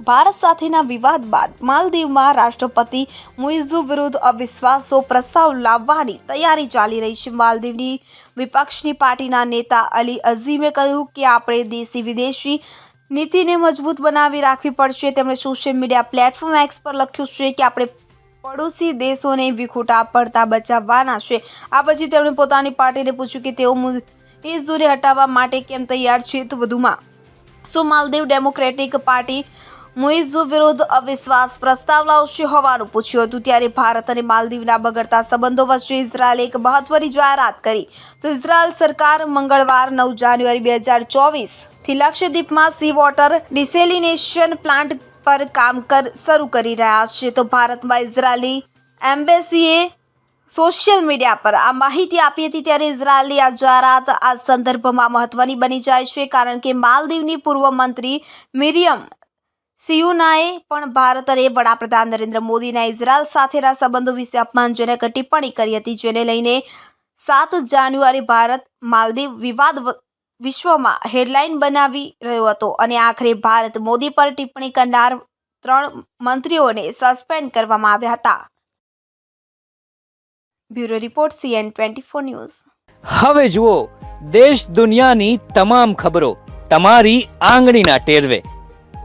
ભારત સાથેના વિવાદ બાદ માલદીવમાં રાષ્ટ્રપતિ મુઇઝુ વિરુદ્ધ અવિશ્વાસો પ્રસ્તાવ લાવવાની તૈયારી ચાલી રહી છે. માલદીવની વિપક્ષની પાર્ટીના નેતા અલી અઝીમે કહ્યું કે આપણે દેશી વિદેશી નીતિને મજબૂત બનાવી રાખવી પડશે. તેમણે સોશિયલ મીડિયા પ્લેટફોર્મ એક્સ પર લખ્યું છે કે આપણે પડોશી દેશોને વિખોટા પડતા બચાવવાના છે. આ પછી તેમણે પોતાની પાર્ટીને પૂછ્યું કે તેઓ મુઇઝુને હટાવવા માટે કેમ તૈયાર છે? તો વધુમાં સો માલદીવ ડેમોક્રેટિક પાર્ટી મુઇઝુ વિરુદ્ધ અવિશ્વાસ પ્રસ્તાવ લાવશે હોવાનું પૂછ્યું હતું. ત્યારે ભારત અને માલદીવના બગડતા સંબંધો વચ્ચે ઇઝરાયલે એક મહત્વની જાહેરાત કરી. તો ઇઝરાયલ સરકાર મંગળવાર નવ જાન્યુઆરી બે હજાર ચોવીસથી લક્ષદ્વીપમાં સી વોટર ડિસેલિનેશન પ્લાન્ટ પર કામ કર, શરૂ કરી રહ્યા છે. તો ભારતમાં ઇઝરાયલી એમ્બેસીએ સોશિયલ મીડિયા પર આ માહિતી આપી હતી ત્યારે ઇઝરાયલની આ જાહેરાત આ સંદર્ભમાં મહત્વની બની જાય છે, કારણ કે માલદીવની પૂર્વ મંત્રી મિરિયમ સિયુનાએ પણ ભારત અને વડાપ્રધાન નરેન્દ્ર મોદીના ઇઝરાયલ સાથેના સંબંધો વિશે અપમાનજનક ટિપ્પણી કરી હતી, જેને લઈને સાત જાન્યુઆરી ભારત માલદીવ વિવાદ વિશ્વમાં હેડલાઇન બનાવી રહ્યો હતો અને આખરે ભારત મોદી પર ટિપ્પણી કરનાર ત્રણ મંત્રીઓને સસ્પેન્ડ કરવામાં આવ્યા હતા. Bureau report, CN twenty four news. હવે જુઓ, દેશ દુનિયાની તમામ ખબરો તમારી આંગળીના ટેરવે.